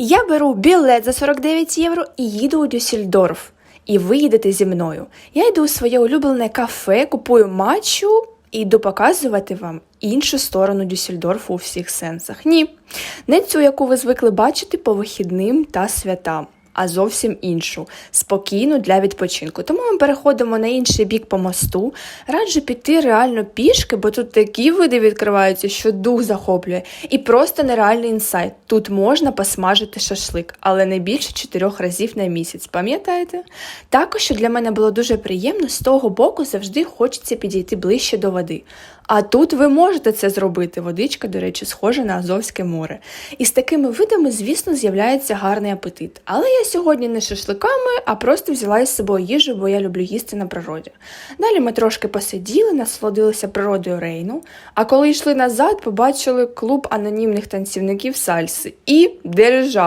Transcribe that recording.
Я беру білет за 49 євро і їду у Дюссельдорф. І ви їдете зі мною. Я йду у своє улюблене кафе, купую матчу і йду показувати вам іншу сторону Дюссельдорфу у всіх сенсах. Ні, не цю, яку ви звикли бачити по вихідним та святам. А зовсім іншу, спокійну для відпочинку. Тому ми переходимо на інший бік по мосту. Раджу піти реально пішки, бо тут такі види відкриваються, що дух захоплює. І просто нереальний інсайт. Тут можна посмажити шашлик, але не більше чотирьох разів на місяць. Пам'ятаєте? Також що для мене було дуже приємно, з того боку завжди хочеться підійти ближче до води. А тут ви можете це зробити. Водичка, до речі, схожа на Азовське море. І з такими видами, звісно, з'являється гарний апетит. Але я сьогодні не шашликами, а просто взяла із собою їжу, бо я люблю їсти на природі. Далі ми трошки посиділи, насолодилися природою Рейну. А коли йшли назад, побачили клуб анонімних танцівників сальси і держав.